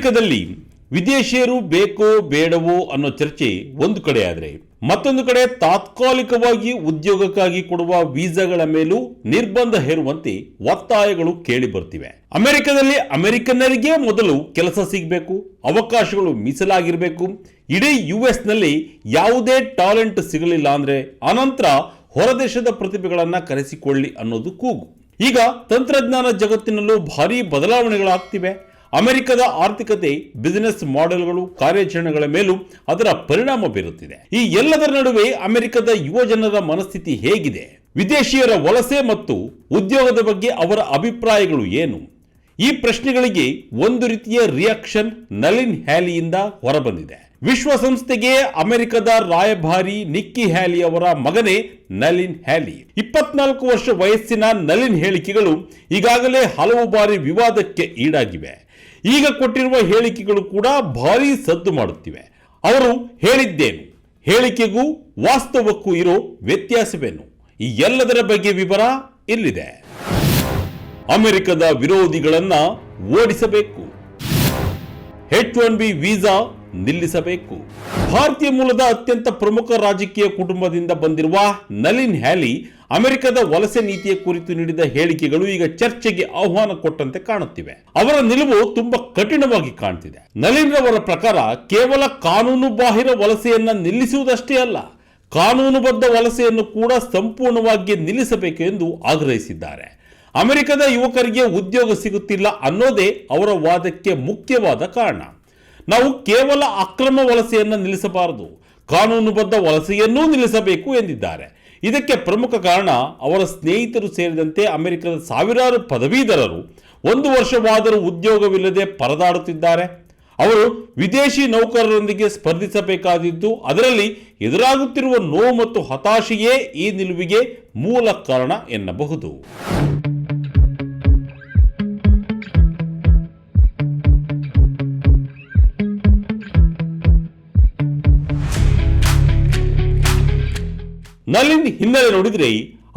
ಅಮೆರಿಕದಲ್ಲಿ ವಿದೇಶಿಯರು ಬೇಕೋ ಬೇಡವೋ ಅನ್ನೋ ಚರ್ಚೆ ಒಂದು ಕಡೆ ಆದರೆ ಮತ್ತೊಂದು ಕಡೆ ತಾತ್ಕಾಲಿಕವಾಗಿ ಉದ್ಯೋಗಕ್ಕಾಗಿ ಕೊಡುವ ವೀಸಾಗಳ ಮೇಲೂ ನಿರ್ಬಂಧ ಹೇರುವಂತೆ ಒತ್ತಾಯಗಳು ಕೇಳಿ ಬರ್ತಿವೆ. ಅಮೆರಿಕದಲ್ಲಿ ಅಮೆರಿಕನ್ನರಿಗೆ ಮೊದಲು ಕೆಲಸ ಸಿಗಬೇಕು, ಅವಕಾಶಗಳು ಮೀಸಲಾಗಿರಬೇಕು. ಇಡೀ ಯು ಎಸ್ನಲ್ಲಿ ಯಾವುದೇ ಟ್ಯಾಲೆಂಟ್ ಸಿಗಲಿಲ್ಲ ಅಂದರೆ ಅನಂತರ ಹೊರದೇಶದ ಪ್ರತಿಭೆಗಳನ್ನು ಕರೆಸಿಕೊಳ್ಳಿ ಅನ್ನೋದು ಕೂಗು. ಈಗ ತಂತ್ರಜ್ಞಾನ ಜಗತ್ತಿನಲ್ಲೂ ಭಾರಿ ಬದಲಾವಣೆಗಳಾಗ್ತಿವೆ. ಅಮೆರಿಕದ ಆರ್ಥಿಕತೆ ಬಿಸಿನೆಸ್ ಮಾಡೆಲ್ಗಳು ಕಾರ್ಯಾಚರಣೆಗಳ ಮೇಲೂ ಅದರ ಪರಿಣಾಮ ಬೀರುತ್ತಿದೆ. ಈ ಎಲ್ಲದರ ನಡುವೆ ಅಮೆರಿಕದ ಯುವ ಜನರ ಮನಸ್ಥಿತಿ ಹೇಗಿದೆ? ವಿದೇಶಿಯರ ವಲಸೆ ಮತ್ತು ಉದ್ಯೋಗದ ಬಗ್ಗೆ ಅವರ ಅಭಿಪ್ರಾಯಗಳು ಏನು? ಈ ಪ್ರಶ್ನೆಗಳಿಗೆ ಒಂದು ರೀತಿಯ ರಿಯಾಕ್ಷನ್ ನಲಿನ್ ಹ್ಯಾಲಿಯಿಂದ ಹೊರಬಂದಿದೆ. ವಿಶ್ವಸಂಸ್ಥೆಗೆ ಅಮೆರಿಕದ ರಾಯಭಾರಿ ನಿಕ್ಕಿ ಹ್ಯಾಲಿ ಅವರ ಮಗನೇ ನಲಿನ್ ಹ್ಯಾಲಿ. ಇಪ್ಪತ್ನಾಲ್ಕು ವರ್ಷ ವಯಸ್ಸಿನ ನಲಿನ್ ಹೇಳಿಕೆಗಳು ಈಗಾಗಲೇ ಹಲವು ಬಾರಿ ವಿವಾದಕ್ಕೆ ಈಡಾಗಿವೆ. ಈಗ ಕೊಟ್ಟಿರುವ ಹೇಳಿಕೆಗಳು ಕೂಡ ಭಾರಿ ಸದ್ದು ಮಾಡುತ್ತಿವೆ. ಅವರು ಹೇಳಿದ್ದೇನು? ಹೇಳಿಕೆಗೂ ವಾಸ್ತವಕ್ಕೂ ಇರೋ ವ್ಯತ್ಯಾಸವೇನು? ಈ ಎಲ್ಲದರ ಬಗ್ಗೆ ವಿವರ ಇಲ್ಲಿದೆ. ಅಮೆರಿಕದ ವಿರೋಧಿಗಳನ್ನ ಓಡಿಸಬೇಕು. ಹೆಚ್ ಒನ್ ಬಿ ವೀಸಾ ನಿಲ್ಲಿಸಬೇಕು. ಭಾರತೀಯ ಮೂಲದ ಅತ್ಯಂತ ಪ್ರಮುಖ ರಾಜಕೀಯ ಕುಟುಂಬದಿಂದ ಬಂದಿರುವ ನಲಿನ್ ಹ್ಯಾಲಿ ಅಮೆರಿಕದ ವಲಸೆ ನೀತಿಯ ಕುರಿತು ನೀಡಿದ ಹೇಳಿಕೆಗಳು ಈಗ ಚರ್ಚೆಗೆ ಆಹ್ವಾನ ಕೊಟ್ಟಂತೆ ಕಾಣುತ್ತಿವೆ. ಅವರ ನಿಲುವು ತುಂಬಾ ಕಠಿಣವಾಗಿ ಕಾಣ್ತಿದೆ. ನಲಿನ್ ರವರ ಪ್ರಕಾರ ಕೇವಲ ಕಾನೂನು ಬಾಹಿರ ವಲಸೆಯನ್ನ ನಿಲ್ಲಿಸುವುದಷ್ಟೇ ಅಲ್ಲ, ಕಾನೂನುಬದ್ಧ ವಲಸೆಯನ್ನು ಕೂಡ ಸಂಪೂರ್ಣವಾಗಿ ನಿಲ್ಲಿಸಬೇಕು ಎಂದು ಆಗ್ರಹಿಸಿದ್ದಾರೆ. ಅಮೆರಿಕದ ಯುವಕರಿಗೆ ಉದ್ಯೋಗ ಸಿಗುತ್ತಿಲ್ಲ ಅನ್ನೋದೇ ಅವರ ವಾದಕ್ಕೆ ಮುಖ್ಯವಾದ ಕಾರಣ. ನಾವು ಕೇವಲ ಅಕ್ರಮ ವಲಸೆಯನ್ನು ನಿಲ್ಲಿಸಬಾರದು. ಕಾನೂನುಬದ್ಧ ವಲಸೆಯನ್ನೂ ನಿಲ್ಲಿಸಬೇಕು ಎಂದಿದ್ದಾರೆ. ಇದಕ್ಕೆ ಪ್ರಮುಖ ಕಾರಣ ಅವರ ಸ್ನೇಹಿತರು ಸೇರಿದಂತೆ ಅಮೆರಿಕದ ಸಾವಿರಾರು ಪದವೀಧರರು ಒಂದು ವರ್ಷವಾದರೂ ಉದ್ಯೋಗವಿಲ್ಲದೆ ಪರದಾಡುತ್ತಿದ್ದಾರೆ. ಅವರು ವಿದೇಶಿ ನೌಕರರೊಂದಿಗೆ ಸ್ಪರ್ಧಿಸಬೇಕಾದಿದ್ದು, ಅದರಲ್ಲಿ ಎದುರಾಗುತ್ತಿರುವ ನೋವು ಮತ್ತು ಹತಾಶೆಯೇ ಈ ನಿಲುವಿಗೆ ಮೂಲ ಕಾರಣ ಎನ್ನಬಹುದು. ನಲಿನ್ ಹಿನ್ನೆಲೆ ನೋಡಿದರೆ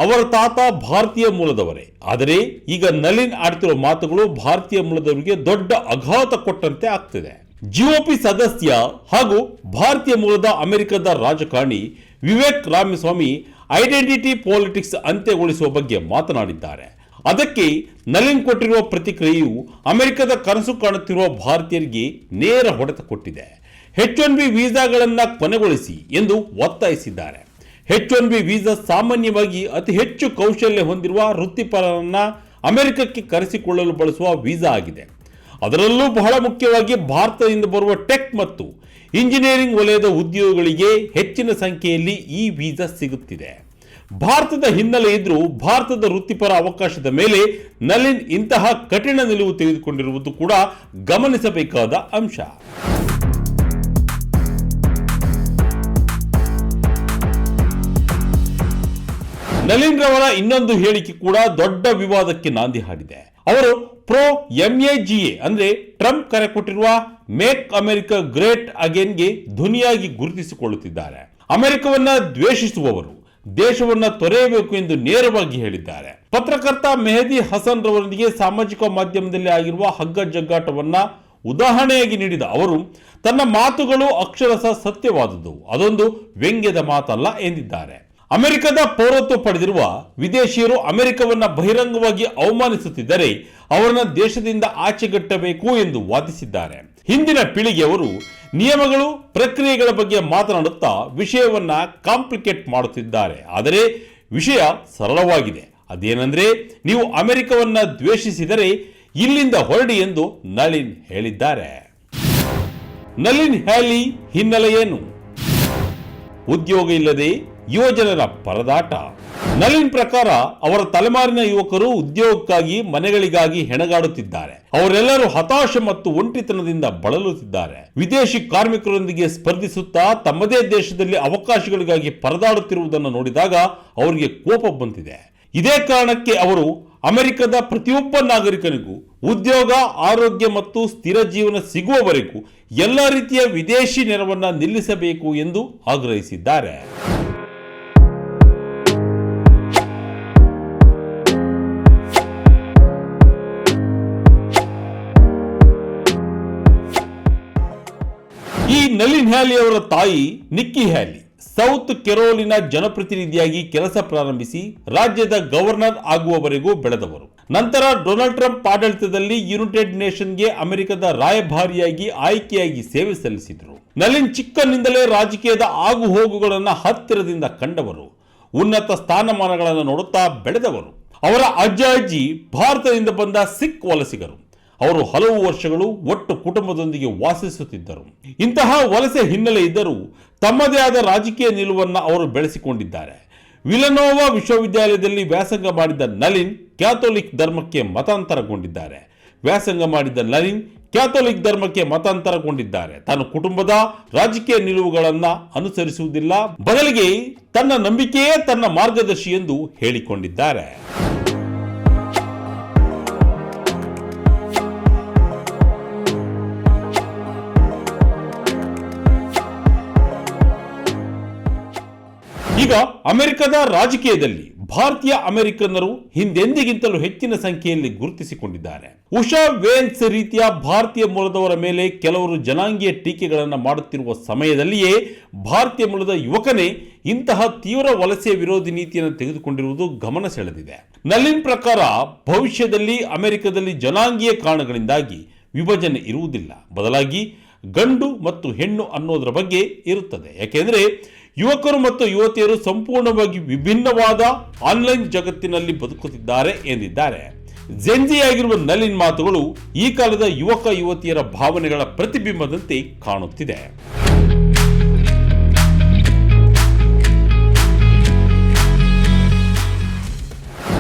ಅವರ ತಾತ ಭಾರತೀಯ ಮೂಲದವರೇ. ಆದರೆ ಈಗ ನಲಿನ್ ಆಡ್ತಿರೋ ಮಾತುಗಳು ಭಾರತೀಯ ಮೂಲದವರಿಗೆ ದೊಡ್ಡ ಆಘಾತ ಕೊಟ್ಟಂತೆ ಆಗ್ತಿದೆ. ಜಿಒಪಿ ಸದಸ್ಯ ಹಾಗೂ ಭಾರತೀಯ ಮೂಲದ ಅಮೆರಿಕದ ರಾಜಕಾರಣಿ ವಿವೇಕ್ ರಾಮಸ್ವಾಮಿ ಐಡೆಂಟಿಟಿ ಪಾಲಿಟಿಕ್ಸ್ ಅಂತ್ಯಗೊಳಿಸುವ ಬಗ್ಗೆ ಮಾತನಾಡಿದ್ದಾರೆ. ಅದಕ್ಕೆ ನಲಿನ್ ಕೊಟ್ಟಿರುವ ಪ್ರತಿಕ್ರಿಯೆಯು ಅಮೆರಿಕದ ಕನಸು ಕಾಣುತ್ತಿರುವ ಭಾರತೀಯರಿಗೆ ನೇರ ಹೊಡೆತ ಕೊಟ್ಟಿದೆ. ಹೆಚ್ ಒನ್ ಬಿ ವೀಸಾಗಳನ್ನು ಕೊನೆಗೊಳಿಸಿ ಎಂದು ಒತ್ತಾಯಿಸಿದ್ದಾರೆ. ಹೆಚ್ ಒನ್ ಬಿ ವೀಸಾ ಸಾಮಾನ್ಯವಾಗಿ ಅತಿ ಹೆಚ್ಚು ಕೌಶಲ್ಯ ಹೊಂದಿರುವ ವೃತ್ತಿಪರರನ್ನು ಅಮೆರಿಕಕ್ಕೆ ಕರೆಸಿಕೊಳ್ಳಲು ಬಳಸುವ ವೀಸಾ ಆಗಿದೆ. ಅದರಲ್ಲೂ ಬಹಳ ಮುಖ್ಯವಾಗಿ ಭಾರತದಿಂದ ಬರುವ ಟೆಕ್ ಮತ್ತು ಇಂಜಿನಿಯರಿಂಗ್ ವಲಯದ ಉದ್ಯೋಗಿಗಳಿಗೆ ಹೆಚ್ಚಿನ ಸಂಖ್ಯೆಯಲ್ಲಿ ಈ ವೀಸಾ ಸಿಗುತ್ತಿದೆ. ಭಾರತದ ಹಿನ್ನೆಲೆ ಇದ್ರೂ ಭಾರತದ ವೃತ್ತಿಪರ ಅವಕಾಶದ ಮೇಲೆ ನಲಿನ್ ಇಂತಹ ಕಠಿಣ ನಿಲುವು ತೆಗೆದುಕೊಂಡಿರುವುದು ಕೂಡ ಗಮನಿಸಬೇಕಾದ ಅಂಶ. ನಲಿನ್ ರವರ ಇನ್ನೊಂದು ಹೇಳಿಕೆ ಕೂಡ ದೊಡ್ಡ ವಿವಾದಕ್ಕೆ ನಾಂದಿ ಹಾಡಿದೆ. ಅವರು ಪ್ರೋ ಎಂಎಜಿಎ ಅಂದ್ರೆ ಟ್ರಂಪ್ ಕರೆ ಕೊಟ್ಟಿರುವ ಮೇಕ್ ಅಮೆರಿಕ ಗ್ರೇಟ್ ಅಗೇನ್ಗೆ ಧ್ವನಿಯಾಗಿ ಗುರುತಿಸಿಕೊಳ್ಳುತ್ತಿದ್ದಾರೆ. ಅಮೆರಿಕವನ್ನ ದ್ವೇಷಿಸುವವರು, ದೇಶವನ್ನ ತೊರೆಯಬೇಕು ಎಂದು ನೇರವಾಗಿ ಹೇಳಿದ್ದಾರೆ. ಪತ್ರಕರ್ತ ಮೆಹದಿ ಹಸನ್ ರವರೊಂದಿಗೆ ಸಾಮಾಜಿಕ ಮಾಧ್ಯಮದಲ್ಲಿ ಆಗಿರುವ ಹಗ್ಗ ಜಗ್ಗಾಟವನ್ನ ಉದಾಹರಣೆಯಾಗಿ ನೀಡಿದ ಅವರು, ತನ್ನ ಮಾತುಗಳು ಅಕ್ಷರಶಃ ಸತ್ಯವಾದುದು, ಅದೊಂದು ವ್ಯಂಗ್ಯದ ಮಾತಲ್ಲ ಎಂದಿದ್ದಾರೆ. ಅಮೆರಿಕದ ಪೌರತ್ವ ಪಡೆದಿರುವ ವಿದೇಶಿಯರು ಅಮೆರಿಕವನ್ನು ಬಹಿರಂಗವಾಗಿ ಅವಮಾನಿಸುತ್ತಿದ್ದರೆ ಅವರನ್ನು ದೇಶದಿಂದ ಆಚೆಗಟ್ಟಬೇಕು ಎಂದು ವಾದಿಸಿದ್ದಾರೆ. ಹಿಂದಿನ ಪೀಳಿಗೆಯವರು ನಿಯಮಗಳು, ಪ್ರಕ್ರಿಯೆಗಳ ಬಗ್ಗೆ ಮಾತನಾಡುತ್ತಾ ವಿಷಯವನ್ನ ಕಾಂಪ್ಲಿಕೇಟ್ ಮಾಡುತ್ತಿದ್ದಾರೆ. ಆದರೆ ವಿಷಯ ಸರಳವಾಗಿದೆ. ಅದೇನೆಂದರೆ ನೀವು ಅಮೆರಿಕವನ್ನು ದ್ವೇಷಿಸಿದರೆ ಇಲ್ಲಿಂದ ಹೊರಡಿ ಎಂದು ನಳಿನ್ ಹೇಳಿದ್ದಾರೆ. ನಳಿನ್ ಹ್ಯಾಲಿ ಹಿನ್ನೆಲೆ ಏನು? ಉದ್ಯೋಗ ಇಲ್ಲದೆ ಯುವಜನರ ಪರದಾಟ. ನಳಿನ್ ಪ್ರಕಾರ ಅವರ ತಲೆಮಾರಿನ ಯುವಕರು ಉದ್ಯೋಗಕ್ಕಾಗಿ, ಮನೆಗಳಿಗಾಗಿ ಹೆಣಗಾಡುತ್ತಿದ್ದಾರೆ. ಅವರೆಲ್ಲರೂ ಹತಾಶೆ ಮತ್ತು ಒಂಟಿತನದಿಂದ ಬಳಲುತ್ತಿದ್ದಾರೆ. ವಿದೇಶಿ ಕಾರ್ಮಿಕರೊಂದಿಗೆ ಸ್ಪರ್ಧಿಸುತ್ತಾ ತಮ್ಮದೇ ದೇಶದಲ್ಲಿ ಅವಕಾಶಗಳಿಗಾಗಿ ಪರದಾಡುತ್ತಿರುವುದನ್ನು ನೋಡಿದಾಗ ಅವರಿಗೆ ಕೋಪ ಬಂದಿದೆ. ಇದೇ ಕಾರಣಕ್ಕೆ ಅವರು ಅಮೆರಿಕದ ಪ್ರತಿಯೊಬ್ಬ ನಾಗರಿಕನಿಗೂ, ಉದ್ಯೋಗ, ಆರೋಗ್ಯ ಮತ್ತು ಸ್ಥಿರ ಜೀವನ ಸಿಗುವವರೆಗೂ ಎಲ್ಲ ರೀತಿಯ ವಿದೇಶಿ ನೆರವನ್ನ ನಿಲ್ಲಿಸಬೇಕು ಎಂದು ಆಗ್ರಹಿಸಿದ್ದಾರೆ. ನಲಿನ್ ಹ್ಯಾಲಿ ಅವರ ತಾಯಿ ನಿಕ್ಕಿ ಹ್ಯಾಲಿ ಸೌತ್ ಕೆರೋಲಿನ ಜನಪ್ರತಿನಿಧಿಯಾಗಿ ಕೆಲಸ ಪ್ರಾರಂಭಿಸಿ ರಾಜ್ಯದ ಗವರ್ನರ್ ಆಗುವವರೆಗೂ ಬೆಳೆದವರು. ನಂತರ ಡೊನಾಲ್ಡ್ ಟ್ರಂಪ್ ಆಡಳಿತದಲ್ಲಿ ಯುನೈಟೆಡ್ ನೇಷನ್ಗೆ ಅಮೆರಿಕದ ರಾಯಭಾರಿಯಾಗಿ ಆಯ್ಕೆಯಾಗಿ ಸೇವೆ ಸಲ್ಲಿಸಿದರು. ನಲಿನ್ ಚಿಕ್ಕನಿಂದಲೇ ರಾಜಕೀಯದ ಆಗು ಹೋಗುಗಳನ್ನು ಹತ್ತಿರದಿಂದ ಕಂಡವರು. ಉನ್ನತ ಸ್ಥಾನಮಾನಗಳನ್ನು ನೋಡುತ್ತಾ ಬೆಳೆದವರು. ಅವರ ಅಜ್ಜ ಅಜ್ಜಿ ಭಾರತದಿಂದ ಬಂದ ಸಿಖ್ ವಲಸಿಗರು. ಅವರು ಹಲವು ವರ್ಷಗಳು ಒಟ್ಟು ಕುಟುಂಬದೊಂದಿಗೆ ವಾಸಿಸುತ್ತಿದ್ದರು. ಇಂತಹ ವಲಸೆ ಹಿನ್ನೆಲೆ ಇದ್ದರೂ ತಮ್ಮದೇ ಆದ ರಾಜಕೀಯ ನಿಲುವನ್ನು ಅವರು ಬೆಳೆಸಿಕೊಂಡಿದ್ದಾರೆ. ವಿಲನೋವಾ ವಿಶ್ವವಿದ್ಯಾಲಯದಲ್ಲಿ ವ್ಯಾಸಂಗ ಮಾಡಿದ ನಲಿನ್ ಕ್ಯಾಥೋಲಿಕ್ ಧರ್ಮಕ್ಕೆ ಮತಾಂತರಗೊಂಡಿದ್ದಾರೆ. ವ್ಯಾಸಂಗ ಮಾಡಿದ ನಲಿನ್ ಕ್ಯಾಥೋಲಿಕ್ ಧರ್ಮಕ್ಕೆ ಮತಾಂತರಗೊಂಡಿದ್ದಾರೆ. ತಾನು ಕುಟುಂಬದ ರಾಜಕೀಯ ನಿಲುವುಗಳನ್ನು ಅನುಸರಿಸುವುದಿಲ್ಲ. ಬದಲಿಗೆ ತನ್ನ ನಂಬಿಕೆಯೇ ತನ್ನ ಮಾರ್ಗದರ್ಶಿ ಎಂದು ಹೇಳಿಕೊಂಡಿದ್ದಾರೆ. ಈಗ ಅಮೆರಿಕದ ರಾಜಕೀಯದಲ್ಲಿ ಭಾರತೀಯ ಅಮೆರಿಕನ್ನರು ಹಿಂದೆಂದಿಗಿಂತಲೂ ಹೆಚ್ಚಿನ ಸಂಖ್ಯೆಯಲ್ಲಿ ಗುರುತಿಸಿಕೊಂಡಿದ್ದಾರೆ. ಉಷಾ ವೇನ್ಸ್ ರೀತಿಯ ಭಾರತೀಯ ಮೂಲದವರ ಮೇಲೆ ಕೆಲವರು ಜನಾಂಗೀಯ ಟೀಕೆಗಳನ್ನು ಮಾಡುತ್ತಿರುವ ಸಮಯದಲ್ಲಿಯೇ ಭಾರತೀಯ ಮೂಲದ ಯುವಕನೇ ಇಂತಹ ತೀವ್ರ ವಲಸೆ ವಿರೋಧಿ ನೀತಿಯನ್ನು ತೆಗೆದುಕೊಂಡಿರುವುದು ಗಮನ ಸೆಳೆದಿದೆ. ನಲಿನ್ ಪ್ರಕಾರ ಭವಿಷ್ಯದಲ್ಲಿ ಅಮೆರಿಕದಲ್ಲಿ ಜನಾಂಗೀಯ ಕಾರಣಗಳಿಂದಾಗಿ ವಿಭಜನೆ ಇರುವುದಿಲ್ಲ. ಬದಲಾಗಿ ಗಂಡು ಮತ್ತು ಹೆಣ್ಣು ಅನ್ನೋದರ ಬಗ್ಗೆ ಇರುತ್ತದೆ. ಯಾಕೆಂದರೆ ಯುವಕರು ಮತ್ತು ಯುವತಿಯರು ಸಂಪೂರ್ಣವಾಗಿ ವಿಭಿನ್ನವಾದ ಆನ್ಲೈನ್ ಜಗತ್ತಿನಲ್ಲಿ ಬದುಕುತ್ತಿದ್ದಾರೆ ಎಂದಿದ್ದಾರೆ. ಜೆಂಜಿಯಾಗಿರುವ ನಲಿನ್ ಮಾತುಗಳು ಈ ಕಾಲದ ಯುವಕ ಯುವತಿಯರ ಭಾವನೆಗಳ ಪ್ರತಿಬಿಂಬದಂತೆ ಕಾಣುತ್ತಿದೆ.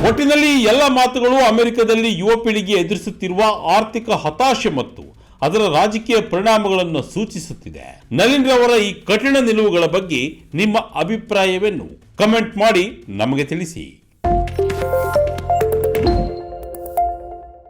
ಒಟ್ಟಿನಲ್ಲಿ ಎಲ್ಲ ಮಾತುಗಳು ಅಮೆರಿಕದಲ್ಲಿ ಯುವ ಪೀಳಿಗೆ ಎದುರಿಸುತ್ತಿರುವ ಆರ್ಥಿಕ ಹತಾಶೆ ಮತ್ತು ಅದರ ರಾಜಕೀಯ ಪರಿಣಾಮಗಳನ್ನು ಸೂಚಿಸುತ್ತಿದೆ. ನಲಿನ್ ರವರ ಈ ಕಠಿಣ ನಿಲುವುಗಳ ಬಗ್ಗೆ ನಿಮ್ಮ ಅಭಿಪ್ರಾಯವನ್ನು ಕಮೆಂಟ್ ಮಾಡಿ ನಮಗೆ ತಿಳಿಸಿ.